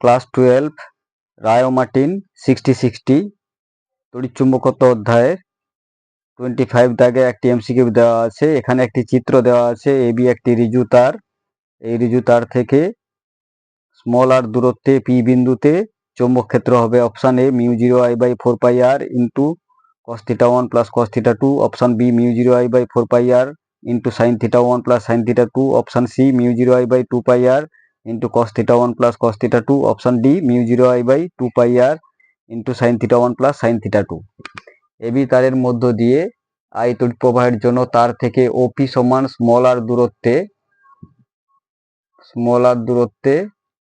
Class twelve Ray Martin sixty sixty তড়িৎচুম্বকত্ব অধ্যায়ের twenty five দাগে একটি এমসিকিউ দেওয়া আছে, এখানে একটি চিত্র দেওয়া আছে এবি একটি রিজু তার, এই রিজু তার থেকে স্মল আর দূরত্বে পি বিন্দুতে চৌম্বক ক্ষেত্র হবে option A mu zero I by four pi R into cos theta one plus cos theta two option B mu zero I by four pi R into sine theta one plus sine theta two option C mu zero I by two pi R into cos theta one plus cos theta two option D mu zero I by two pi R into sine theta one plus sine theta two A B তারের মধ্য দিয়ে I তড়িৎ প্রবাহের জন্য তার থেকে ওপি সমান small আর দূরত্বে স্মল আর দূরত্বে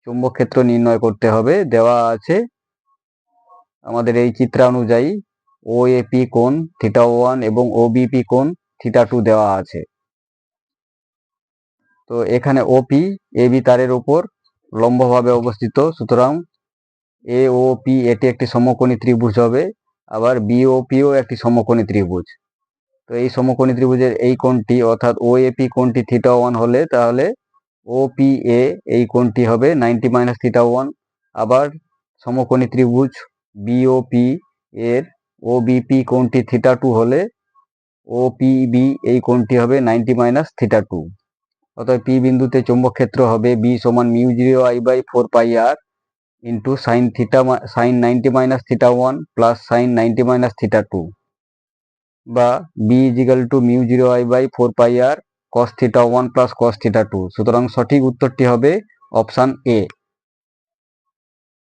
চুম্বক ক্ষেত্র নির্ণয় করতে হবে। দেওয়া আছে আমাদের এই চিত্রানুযায়ী ও এপি কোণ থিটা ওয়ান এবং ও বিপি কোণ থিটা টু দেওয়া আছে। তো এখানে ওপি এবি তারের উপর লম্বভাবে অবস্থিত। সুতরাং এ ও পি এটি একটি সমকোণী ত্রিভুজ হবে। আবার বিওপিও একটি সমকোণী ত্রিভুজ। তো এই সমকোণী ত্রিভুজের এই কোণটি, অর্থাৎ ও এপি কোণটি থিটা ওয়ান হলে তাহলে ও পি এ এই কোণটি হবে নাইনটি মাইনাস থিটা ওয়ান আবার সমকোণী ত্রিভুজ বিওপি এর ও বিপি কোণটি থিটা টু হলে ও বি এই কোণটি হবে নাইনটি মাইনাস থিটা টু অতএব পি বিন্দুতে চৌম্বক ক্ষেত্র হবে বি সমান mu zero I by four pi R into sine theta sine ninety minus theta one plus sine ninety minus theta two বা B equal to mu zero I by four pi R cos theta one plus cos theta two সুতরাং সঠিক উত্তরটি হবে option এ